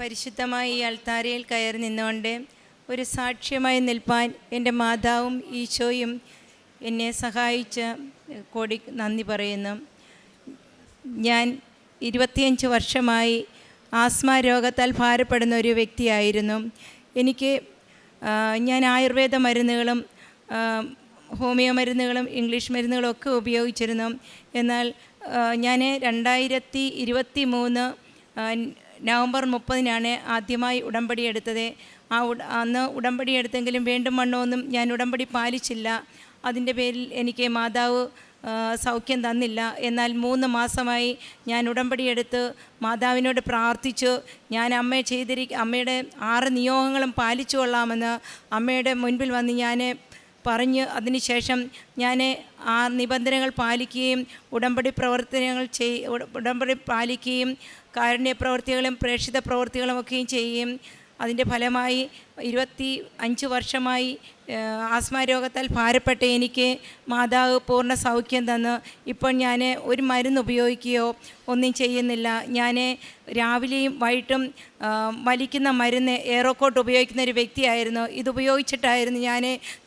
പരിശുദ്ധമായ ഈ അൾത്താരയിൽ കയറി നിന്നുകൊണ്ട് ഒരു സാക്ഷ്യമായി നിൽപ്പാൻ എന്റെ മാതാവും ഈശോയും എന്നെ സഹായിച്ച് കോടി നന്ദി പറയുന്നു. ഞാൻ ഇരുപത്തിയഞ്ച് വർഷമായി ആസ്മ രോഗത്താൽ ഭാരപ്പെടുന്ന ഒരു വ്യക്തിയായിരുന്നു. എനിക്ക് ഞാൻ ആയുർവേദ മരുന്നുകളും ഹോമിയോ മരുന്നുകളും ഇംഗ്ലീഷ് മരുന്നുകളും ഒക്കെ ഉപയോഗിച്ചിരുന്നു. എന്നാൽ ഞാൻ രണ്ടായിരത്തി ഇരുപത്തി മൂന്ന് നവംബർ മുപ്പതിനാണ് ആദ്യമായി ഉടമ്പടി എടുത്തത്. ആ അന്ന് ഉടമ്പടി എടുത്തെങ്കിലും വീണ്ടും വണ്ണമൊന്നും ഞാൻ ഉടമ്പടി പാലിച്ചില്ല. അതിന്റെ പേരിൽ എനിക്ക് മാതാവ് സൗഖ്യം തന്നില്ല. എന്നാൽ മൂന്ന് മാസമായി ഞാൻ ഉടമ്പടി എടുത്ത് മാതാവിനോട് പ്രാർത്ഥിച്ചു. ഞാൻ അമ്മയെ ചെയ്തിരി അമ്മയുടെ ആറ് നിയോഗങ്ങളും പാലിച്ചു കൊള്ളാമെന്ന് അമ്മയുടെ മുൻപിൽ വന്ന് ഞാൻ പറഞ്ഞ് അതിനുശേഷം ഞാൻ ആ നിബന്ധനകൾ പാലിക്കുകയും ഉടമ്പടി പ്രവർത്തനങ്ങൾ ചെയ് ഉടമ്പടി പാലിക്കുകയും കാരുണ്യ പ്രവർത്തികളും പ്രേക്ഷിത പ്രവർത്തികളും ഒക്കെയും ചെയ്യുകയും അതിന്റെ ഫലമായി ഇരുപത്തി അഞ്ച് വർഷമായി ആസ്മ രോഗത്താൽ ഭാരപ്പെട്ട എനിക്ക് മാതാവ് പൂർണ സൗഖ്യം തന്ന്. ഇപ്പോൾ ഞാൻ ഒരു മരുന്ന് ഉപയോഗിക്കുകയോ ഒന്നും ചെയ്യുന്നില്ല. ഞാൻ രാവിലെയും വൈകിട്ടും വലിക്കുന്ന മരുന്ന് ഏറോക്കോട്ട് ഉപയോഗിക്കുന്ന ഒരു വ്യക്തിയായിരുന്നു. ഇത് ഉപയോഗിച്ചിട്ടായിരുന്നു ഞാൻ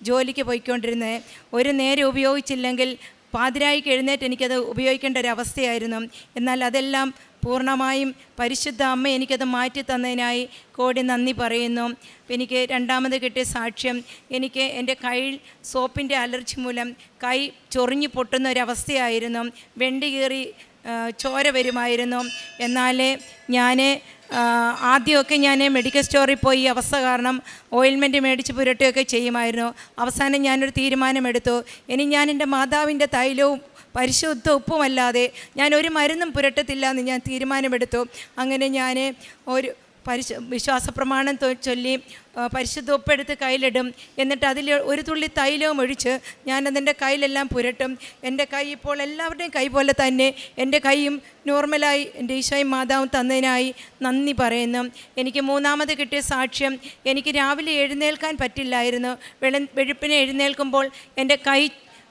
ജോലിക്ക് പോയിക്കൊണ്ടിരുന്നത്. ഒരു നേരം ഉപയോഗിച്ചില്ലെങ്കിൽ പാതിരായിക്ക് എഴുന്നേറ്റ് എനിക്കത് ഉപയോഗിക്കേണ്ട ഒരു അവസ്ഥയായിരുന്നു. എന്നാൽ അതെല്ലാം പൂർണമായും പരിശുദ്ധ അമ്മ എനിക്കത് മാറ്റി തന്നതിനായി കോടി നന്ദി പറയുന്നു. എനിക്ക് രണ്ടാമത് കിട്ടിയ സാക്ഷ്യം എനിക്ക് എന്റെ കയ്യിൽ സോപ്പിന്റെ അലർജി മൂലം കൈ ചൊറിഞ്ഞു പൊട്ടുന്ന ഒരവസ്ഥയായിരുന്നു. വെണ്ടി കീറി ചോര വരുമായിരുന്നു. എന്നാൽ ഞാൻ ആദ്യമൊക്കെ ഞാൻ മെഡിക്കൽ സ്റ്റോറിൽ പോയി അവസ്ഥ കാരണം ഓയിൽമെന്റ് മേടിച്ച് പുരട്ടുകയൊക്കെ ചെയ്യുമായിരുന്നു. അവസാനം ഞാനൊരു തീരുമാനമെടുത്തു. ഇനി ഞാൻ എന്റെ മാതാവിന്റെ തൈലവും പരിശുദ്ധ ഉപ്പുമല്ലാതെ ഞാൻ ഒരു മരുന്നും പുരട്ടത്തില്ല എന്ന് ഞാൻ തീരുമാനമെടുത്തു. അങ്ങനെ ഞാൻ ഒരു പരിശു വിശ്വാസ പ്രമാണം ചൊല്ലി പരിശുദ്ധ ഉപ്പെടുത്ത് കയ്യിലിടും. എന്നിട്ട് അതിൽ ഒരു തുള്ളി തൈലവും ഒഴിച്ച് ഞാനതിന്റെ കയ്യിലെല്ലാം പുരട്ടും. എന്റെ കൈ ഇപ്പോൾ എല്ലാവരുടെയും കൈ പോലെ തന്നെ എന്റെ കൈയും നോർമലായി എന്റെ ഈശോയും മാതാവും തന്നതിനായി നന്ദി പറയുന്നു. എനിക്ക് മൂന്നാമത് കിട്ടിയ സാക്ഷ്യം എനിക്ക് രാവിലെ എഴുന്നേൽക്കാൻ പറ്റില്ലായിരുന്നു. വെള വെഴുപ്പിനെ എഴുന്നേൽക്കുമ്പോൾ എന്റെ കൈ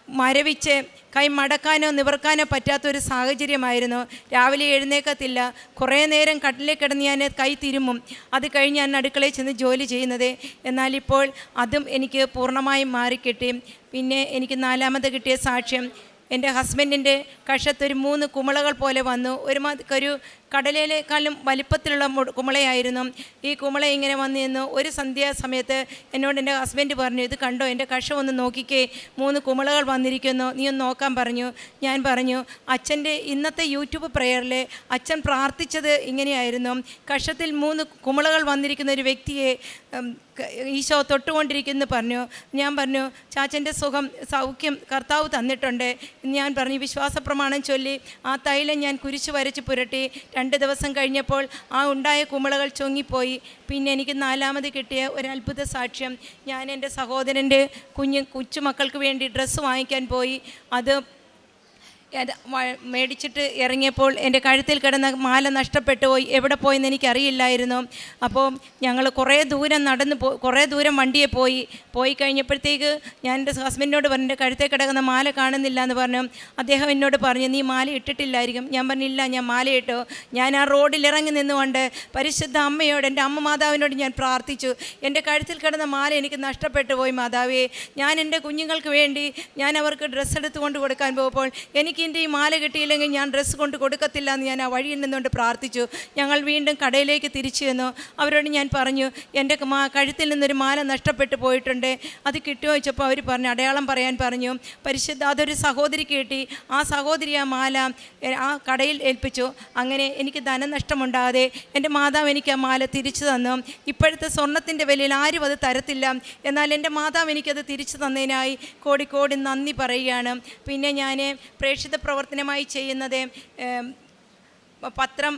മരവിച്ച് കൈ മടക്കാനോ നിവർക്കാനോ പറ്റാത്തൊരു സാഹചര്യമായിരുന്നു. രാവിലെ എഴുന്നേക്കത്തില്ല. കുറേ നേരം കട്ടിലേക്ക് കിടന്ന് ഞാൻ കൈ തിരുമും. അത് കഴിഞ്ഞ് ഞാൻ അടുക്കളയിൽ ചെന്ന് ജോലി ചെയ്യുന്നത്. എന്നാൽ ഇപ്പോൾ അതും എനിക്ക് പൂർണമായും മാറിക്കിട്ടി. പിന്നെ എനിക്ക് നാലാമത് കിട്ടിയ സാക്ഷ്യം എന്റെ ഹസ്ബൻഡിന്റെ കഷത്തൊരു മൂന്ന് കുമിളകൾ പോലെ വന്നു. ഒരു ഒരു കടലയിലേക്കാളും വലിപ്പത്തിലുള്ള കുമളയായിരുന്നു. ഈ കുമിള ഇങ്ങനെ വന്നു നിന്ന്. ഒരു സന്ധ്യാസമയത്ത് എന്നോട് എന്റെ ഹസ്ബൻഡ് പറഞ്ഞു ഇത് കണ്ടോ എന്റെ കഷ ഒന്ന് നോക്കിക്കേ. മൂന്ന് കുമിളകൾ വന്നിരിക്കുന്നു. നീ ഒന്ന് നോക്കാൻ പറഞ്ഞു. ഞാൻ പറഞ്ഞു അച്ഛന്റെ ഇന്നത്തെ യൂട്യൂബ് പ്രെയറിൽ അച്ഛൻ പ്രാർത്ഥിച്ചത് ഇങ്ങനെയായിരുന്നു. കഷത്തിൽ മൂന്ന് കുമിളകൾ വന്നിരിക്കുന്ന ഒരു വ്യക്തിയെ ഈശോ തൊട്ടുകൊണ്ടിരിക്കുന്നു പറഞ്ഞു. ഞാൻ പറഞ്ഞു ചാച്ചന്റെ സുഖം സൗഖ്യം കർത്താവ് തന്നിട്ടുണ്ട്. ഞാൻ പറഞ്ഞു വിശ്വാസ പ്രമാണം ചൊല്ലി ആ തൈലം ഞാൻ കുരിശ് വരച്ച് പുരട്ടി രണ്ട് ദിവസം കഴിഞ്ഞപ്പോൾ ആ ഉണ്ടായ കുമിളകൾ ചൊങ്ങിപ്പോയി. പിന്നെ എനിക്ക് നാലാമത് കിട്ടിയ ഒരു അത്ഭുത സാക്ഷ്യം ഞാൻ എന്റെ സഹോദരന്റെ കുഞ്ഞ് കൊച്ചുമക്കൾക്ക് വേണ്ടി ഡ്രസ്സ് വാങ്ങിക്കാൻ പോയി. അത് മേടിച്ചിട്ട് ഇറങ്ങിയപ്പോൾ എന്റെ കഴുത്തിൽ കിടന്ന മാല നഷ്ടപ്പെട്ടു പോയി. എവിടെ പോയെന്ന് എനിക്കറിയില്ലായിരുന്നു. അപ്പോൾ ഞങ്ങൾ കുറേ ദൂരം നടന്ന് പോ കുറേ ദൂരം വണ്ടിയെ പോയി. പോയി കഴിഞ്ഞപ്പോഴത്തേക്ക് ഞാൻ എന്റെ ഹസ്ബൻഡിനോട് പറഞ്ഞു എന്റെ കഴുത്തിൽ കിടക്കുന്ന മാല കാണുന്നില്ല എന്ന് പറഞ്ഞു. അദ്ദേഹം എന്നോട് പറഞ്ഞു നീ മാല ഇട്ടിട്ടില്ലായിരിക്കും. ഞാൻ പറഞ്ഞില്ല ഞാൻ മാല ഇട്ടു. ഞാൻ ആ റോഡിൽ ഇറങ്ങി നിന്നുകൊണ്ട് പരിശുദ്ധ അമ്മയോട് എന്റെ അമ്മ മാതാവിനോട് ഞാൻ പ്രാർത്ഥിച്ചു. എന്റെ കഴുത്തിൽ കിടന്ന മാല എനിക്ക് നഷ്ടപ്പെട്ടു പോയി മാതാവേ. ഞാൻ എന്റെ കുഞ്ഞുങ്ങൾക്ക് വേണ്ടി ഞാൻ അവർക്ക് ഡ്രസ്സ് എടുത്ത് കൊടുക്കാൻ പോകുമ്പോൾ എനിക്ക് എന്റെ ഈ മാല കിട്ടിയില്ലെങ്കിൽ ഞാൻ ഡ്രസ്സ് കൊണ്ട് കൊടുക്കത്തില്ല എന്ന് ഞാൻ ആ വഴിയിൽ നിന്നുകൊണ്ട് പ്രാർത്ഥിച്ചു. ഞങ്ങൾ വീണ്ടും കടയിലേക്ക് തിരിച്ചു ചെന്നു. അവരോട് ഞാൻ പറഞ്ഞു എന്റെ കഴുത്തിൽ നിന്നൊരു മാല നഷ്ടപ്പെട്ടു പോയിട്ടുണ്ട്. അത് കിട്ടുമോ? ചോദിച്ചപ്പോൾ അവർ പറഞ്ഞു അടയാളം പറയാൻ പറഞ്ഞു. പരിശുദ്ധ അതൊരു സഹോദരി കിട്ടി. ആ സഹോദരി ആ മാല ആ കടയിൽ ഏൽപ്പിച്ചു. അങ്ങനെ എനിക്ക് ധനനഷ്ടമുണ്ടാകാതെ എന്റെ മാതാവ് എനിക്ക് ആ മാല തിരിച്ചു തന്നു. ഇപ്പോഴത്തെ സ്വർണത്തിന്റെ വിലയിൽ ആരും അത് തരത്തില്ല. എന്നാൽ എന്റെ മാതാവ് എനിക്കത് തിരിച്ചു തന്നതിനായി കോടിക്കോടി കോടി നന്ദി പറയുകയാണ്. പിന്നെ ഞാൻ പ്രേക്ഷിത പ്രവർത്തനമായി ചെയ്യുന്നത് പത്രം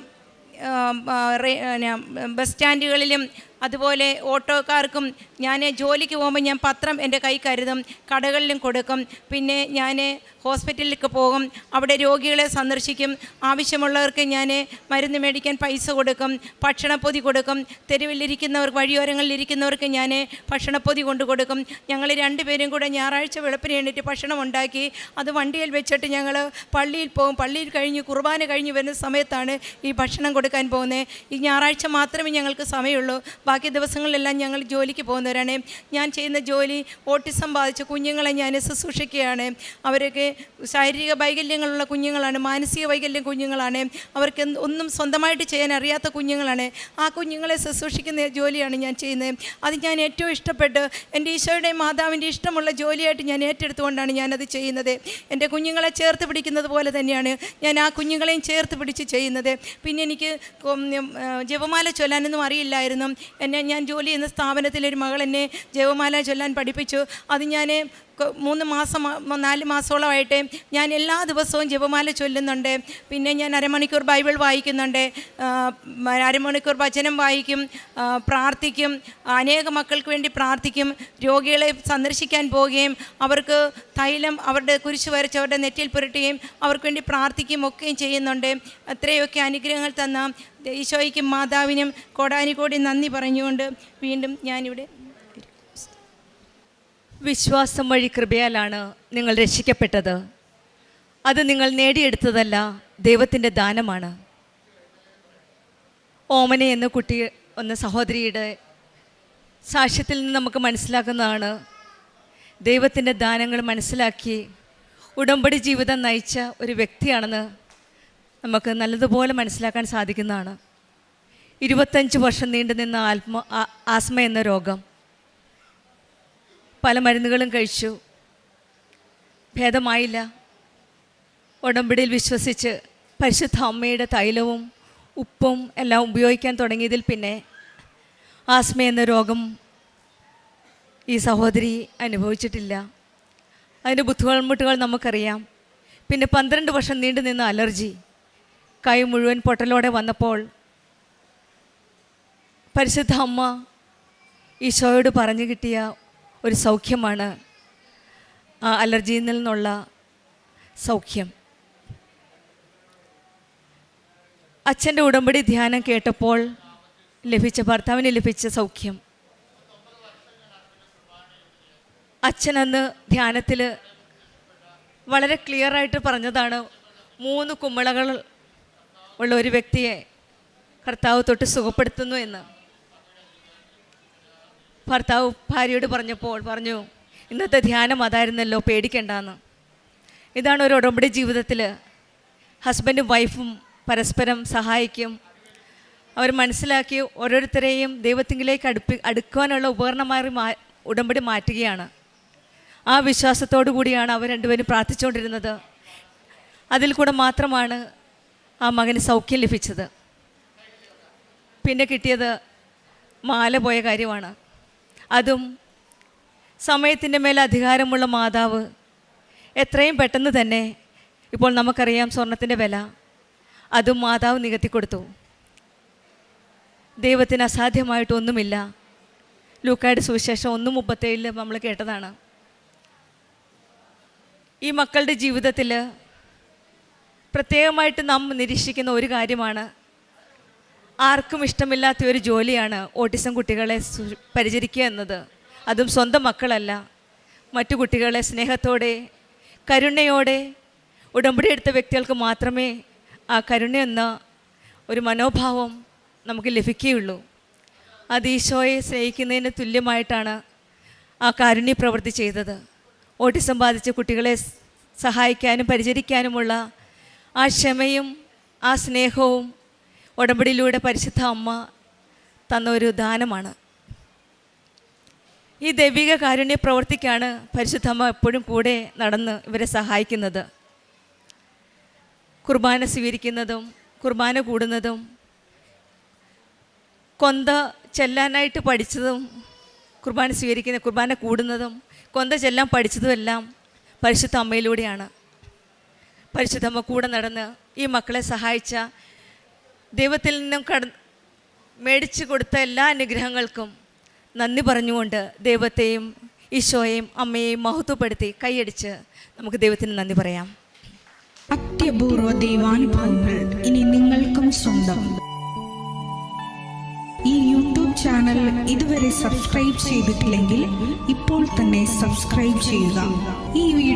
ബസ് സ്റ്റാൻഡുകളിലും അതുപോലെ ഓട്ടോക്കാർക്കും ഞാൻ ജോലിക്ക് പോകുമ്പോൾ ഞാൻ പത്രം എന്റെ കൈ കരുതും കടകളിലും കൊടുക്കും. പിന്നെ ഞാൻ ഹോസ്പിറ്റലിലേക്ക് പോകും അവിടെ രോഗികളെ സന്ദർശിക്കും. ആവശ്യമുള്ളവർക്ക് ഞാൻ മരുന്ന് മേടിക്കാൻ പൈസ കൊടുക്കും ഭക്ഷണപ്പൊതി കൊടുക്കും. തെരുവിലിരിക്കുന്നവർക്ക് വഴിയോരങ്ങളിലിരിക്കുന്നവർക്ക് ഞാൻ ഭക്ഷണപ്പൊതി കൊണ്ടു കൊടുക്കും. ഞങ്ങൾ രണ്ടുപേരും കൂടെ ഞായറാഴ്ച വെളുപ്പിന് വേണ്ടിയിട്ട് ഭക്ഷണം ഉണ്ടാക്കി അത് വണ്ടിയിൽ വെച്ചിട്ട് ഞങ്ങൾ പള്ളിയിൽ പോകും. പള്ളിയിൽ കഴിഞ്ഞ് കുർബാന കഴിഞ്ഞ് വരുന്ന സമയത്താണ് ഈ ഭക്ഷണം കൊടുക്കാൻ പോകുന്നത്. ഈ ഞായറാഴ്ച മാത്രമേ ഞങ്ങൾക്ക് സമയമുള്ളൂ. ബാക്കി ദിവസങ്ങളിലെല്ലാം ഞങ്ങൾ ജോലിക്ക് പോകുന്നവരാണ്. ഞാൻ ചെയ്യുന്ന ജോലി ഓട്ടിസം ബാധിച്ച കുഞ്ഞുങ്ങളെ ഞാൻ ശുശ്രൂഷിക്കുകയാണ്. അവരൊക്കെ ശാരീരിക വൈകല്യങ്ങളുള്ള കുഞ്ഞുങ്ങളാണ് മാനസിക വൈകല്യം കുഞ്ഞുങ്ങളാണ്. അവർക്ക് ഒന്നും സ്വന്തമായിട്ട് ചെയ്യാൻ അറിയാത്ത കുഞ്ഞുങ്ങളാണ്. ആ കുഞ്ഞുങ്ങളെ ശുശ്രൂഷിക്കുന്ന ജോലിയാണ് ഞാൻ ചെയ്യുന്നത്. അത് ഞാൻ ഏറ്റവും ഇഷ്ടപ്പെട്ട് എന്റെ ഈശോയുടെയും മാതാവിന്റെ ഇഷ്ടമുള്ള ജോലിയായിട്ട് ഞാൻ ഏറ്റെടുത്തുകൊണ്ടാണ് ഞാനത് ചെയ്യുന്നത്. എന്റെ കുഞ്ഞുങ്ങളെ ചേർത്ത് പിടിക്കുന്നത് പോലെ തന്നെയാണ് ഞാൻ ആ കുഞ്ഞുങ്ങളെയും ചേർത്ത് പിടിച്ച് ചെയ്യുന്നത്. പിന്നെ എനിക്ക് ജപമാല ചൊല്ലാനൊന്നും അറിയില്ലായിരുന്നു. എന്നെ ഞാൻ ജോലി ചെയ്യുന്ന സ്ഥാപനത്തിലൊരു മകൾ എന്നെ ജൈവമാല ചൊല്ലാൻ പഠിപ്പിച്ചു. അത് ഞാൻ മൂന്ന് മാസം നാല് മാസത്തോളമായിട്ട് ഞാൻ എല്ലാ ദിവസവും ജപമാല ചൊല്ലുന്നുണ്ട്. പിന്നെ ഞാൻ അരമണിക്കൂർ ബൈബിൾ വായിക്കുന്നുണ്ട്. അരമണിക്കൂർ വചനം വായിക്കും പ്രാർത്ഥിക്കും അനേക മക്കൾക്ക് വേണ്ടി പ്രാർത്ഥിക്കും രോഗികളെ സന്ദർശിക്കാൻ പോവുകയും അവർക്ക് തൈലം അവരുടെ കുരിശ് വരച്ച് അവരുടെ നെറ്റിയിൽ പുരട്ടുകയും അവർക്ക് വേണ്ടി പ്രാർത്ഥിക്കുകയും ഒക്കെയും ചെയ്യുന്നുണ്ട്. അത്രയൊക്കെ അനുഗ്രഹങ്ങൾ തന്ന ഈശോയ്ക്കും മാതാവിനും കോടാനുകോടി നന്ദി പറഞ്ഞുകൊണ്ട് വീണ്ടും ഞാനിവിടെ വിശ്വാസം വഴി കൃപയാലാണ് നിങ്ങൾ രക്ഷിക്കപ്പെട്ടത്. അത് നിങ്ങൾ നേടിയെടുത്തതല്ല ദൈവത്തിന്റെ ദാനമാണ്. ഓമന എന്ന കുട്ടി എന്ന സഹോദരിയുടെ സാക്ഷ്യത്തിൽ നിന്ന് നമുക്ക് മനസ്സിലാക്കുന്നതാണ്. ദൈവത്തിന്റെ ദാനങ്ങൾ മനസ്സിലാക്കി ഉടമ്പടി ജീവിതം നയിച്ച ഒരു വ്യക്തിയാണെന്ന് നമുക്ക് നല്ലതുപോലെ മനസ്സിലാക്കാൻ സാധിക്കുന്നതാണ്. ഇരുപത്തഞ്ച് വർഷം നീണ്ടു നിന്ന ആത്മ ആസ്മ എന്ന രോഗം. പല മരുന്നുകളും കഴിച്ചു. ഭേദമായില്ല. ഉടമ്പടിയിൽ വിശ്വസിച്ച് പരിശുദ്ധ അമ്മയുടെ തൈലവും ഉപ്പും എല്ലാം ഉപയോഗിക്കാൻ തുടങ്ങിയതിൽ പിന്നെ ആസ്മ എന്ന രോഗം ഈ സഹോദരി അനുഭവിച്ചിട്ടില്ല. അതിന്റെ ബുദ്ധിമുട്ടുകൾ നമുക്കറിയാം. പിന്നെ പന്ത്രണ്ട് വർഷം നീണ്ടു നിന്ന അലർജി കൈ മുഴുവൻ പൊട്ടലോടെ വന്നപ്പോൾ പരിശുദ്ധ അമ്മ ഈശോയോട് പറഞ്ഞു കിട്ടിയ ഒരു സൗഖ്യമാണ്. ആ അലർജിയിൽ നിന്നുള്ള സൗഖ്യം. അച്ഛന്റെ ഉടമ്പടി ധ്യാനം കേട്ടപ്പോൾ ലഭിച്ച ഭർത്താവിന് ലഭിച്ച സൗഖ്യം. അച്ഛനന്ന് ധ്യാനത്തിൽ വളരെ ക്ലിയറായിട്ട് പറഞ്ഞതാണ് മൂന്ന് കുമ്മളകൾ ഉള്ള ഒരു വ്യക്തിയെ കർത്താവ് തൊട്ട് സുഖപ്പെടുത്തുന്നു എന്ന്. ഭർത്താവ് ഭാര്യയോട് പറഞ്ഞപ്പോൾ പറഞ്ഞു ഇന്നത്തെ ധ്യാനം അതായിരുന്നല്ലോ പേടിക്കണ്ടെന്ന്. ഇതാണ് ഒരു ഉടമ്പടി ജീവിതത്തിൽ ഹസ്ബൻഡും വൈഫും പരസ്പരം സഹായിക്കും. അവർ മനസ്സിലാക്കി ഓരോരുത്തരെയും ദൈവത്തിങ്കിലേക്ക് അടുപ്പി അടുക്കുവാനുള്ള ഉപകരണമായി മാ ഉടമ്പടി മാറ്റുകയാണ്. ആ വിശ്വാസത്തോടു കൂടിയാണ് അവർ രണ്ടുപേരും പ്രാർത്ഥിച്ചുകൊണ്ടിരുന്നത്. അതിൽ കൂടെ മാത്രമാണ് ആ മകന് സൗഖ്യം ലഭിച്ചത്. പിന്നെ കിട്ടിയത് മാല പോയ കാര്യമാണ്. അതും സമയത്തിന്റെ മേൽ അധികാരമുള്ള മാതാവ് എത്രയും പെട്ടെന്ന് തന്നെ ഇപ്പോൾ നമുക്കറിയാം സ്വർണത്തിന്റെ വില. അതും മാതാവ് നികത്തിക്കൊടുത്തു ദൈവത്തിന് അസാധ്യമായിട്ടൊന്നുമില്ല ലൂക്കായുടെ സുവിശേഷം ഒന്ന് മുപ്പത്തേഴിൽ നമ്മൾ കേട്ടതാണ്. ഈ മക്കളുടെ ജീവിതത്തിൽ പ്രത്യേകമായിട്ട് നാം നിരീക്ഷിക്കുന്ന ഒരു കാര്യമാണ്. ആർക്കും ഇഷ്ടമില്ലാത്ത ഒരു ജോലിയാണ് ഓട്ടിസം കുട്ടികളെ പരിചരിക്കുക എന്നത്. അതും സ്വന്തം മക്കളല്ല. മറ്റു കുട്ടികളെ സ്നേഹത്തോടെ കരുണയോടെ ഉടമ്പടി എടുത്ത വ്യക്തികൾക്ക് മാത്രമേ ആ കരുണയെന്ന ഒരു മനോഭാവം നമുക്ക് ലഭിക്കുകയുള്ളൂ. അത് ഈശോയെ സ്നേഹിക്കുന്നതിന് തുല്യമായിട്ടാണ് ആ കാരുണ്യ പ്രവൃത്തി ചെയ്തത്. ഓട്ടിസം ബാധിച്ച കുട്ടികളെ സഹായിക്കാനും പരിചരിക്കാനുമുള്ള ആ ക്ഷമയും ആ സ്നേഹവും ഉടമ്പടിയിലൂടെ പരിശുദ്ധ അമ്മ തന്ന ഒരു ദാനമാണ്. ഈ ദൈവിക കാരുണ്യ പ്രവൃത്തിക്കാണ് പരിശുദ്ധ അമ്മ എപ്പോഴും കൂടെ നടന്ന് ഇവരെ സഹായിക്കുന്നത്. കുർബാന സ്വീകരിക്കുന്നതും കുർബാന കൂടുന്നതും കൊന്ത ചെല്ലാനായിട്ട് പഠിച്ചതും കുർബാന സ്വീകരിക്കുന്ന കുർബാന കൂടുന്നതും കൊന്ത ചെല്ലാൻ പഠിച്ചതുമെല്ലാം പരിശുദ്ധ അമ്മയിലൂടെയാണ്. പരിശുദ്ധമ്മ കൂടെ നടന്ന് ഈ മക്കളെ സഹായിച്ച ദൈവത്തിൽ നിന്നും കട മേടിച്ചു കൊടുത്ത എല്ലാ അനുഗ്രഹങ്ങൾക്കും നന്ദി പറഞ്ഞുകൊണ്ട് ദൈവത്തെയും ഈശോയെയും അമ്മയെയും മഹത്വപ്പെടുത്തി കൈയടിച്ച് നമുക്ക് ദൈവത്തിന് നന്ദി പറയാം. അത്യപൂർവ ദൈവാനുഭവങ്ങൾ ഇനി നിങ്ങൾക്കും സ്വന്തം. ഈ യൂട്യൂബ് ചാനൽ ഇതുവരെ സബ്സ്ക്രൈബ് ചെയ്തിട്ടില്ലെങ്കിൽ ഇപ്പോൾ തന്നെ സബ്സ്ക്രൈബ് ചെയ്യുക. ഈ